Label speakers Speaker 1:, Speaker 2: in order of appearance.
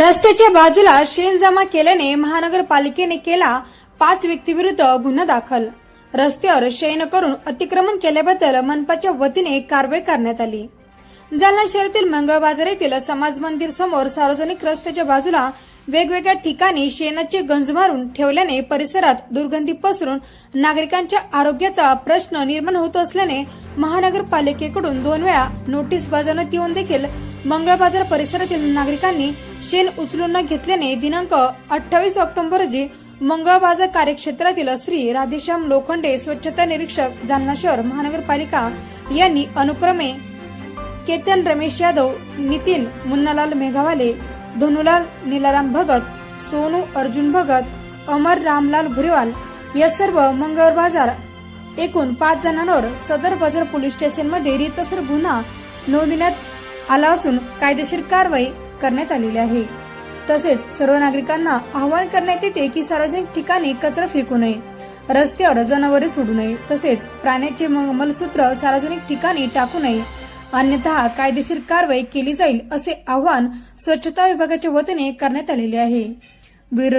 Speaker 1: रस्त्याच्या बाजूला शेण जमा केल्याने महानगरपालिकेने केला पाच व्यक्तीविरुद्ध गुन्हा दाखल. रस्त्यावर शेण करून अतिक्रमण केल्याबद्दल मनपाच्या वतीने कारवाई करण्यात आली. जालना शहरातील मंगळ बाजार येथील समाज मंदिर समोर सार्वजनिक रस्त्याच्या बाजूला वेगवेगळ्या ठिकाणी शेणाचे गंज मारून ठेवल्याने परिसरात दुर्गंधी पसरून नागरिकांच्या आरोग्याचा प्रश्न निर्माण होत असल्याने महानगरपालिकेकडून दोन वेळा नोटीस बजावण्यात येऊन देखील मंगळ बाजार परिसरातील नागरिकांनी शेण उचलून न घेतल्याने दिनांक अठ्ठावीस ऑक्टोबर रोजी मंगळ बाजार कार्यक्षेत्रातील श्री राधेश्याम लोखंडे स्वच्छता निरीक्षक जालना शहर महानगरपालिका यांनी अनुक्रमे केतन रमेश यादव नितीन मुन्नालाल मेघावाले धनुलाल नीलाराम भगत सोनू अर्जुन भगत अमर रामलाल भुरेवाल या सर्व मंगळ बाजार एकूण पाच जणांवर सदर बाजार पोलीस स्टेशनमध्ये रितसर गुन्हा नोंदण्यात आला असून कायदेशीर कारवाई करण्यात आलेली आहे. तसेच सर्व नागरिकांना आवाहन करण्यात येते की सार्वजनिक ठिकाणी कचरा फेकू नये रस्त्यावर जनावरे सोडू नये तसेच प्राण्याचे म- मलसूत्र सार्वजनिक ठिकाणी टाकू नये. अन्यथा कायदेशीर कारवाई केली जाईल असे आवाहन स्वच्छता विभागाच्या वतीने करण्यात आलेले आहे. ब्युरो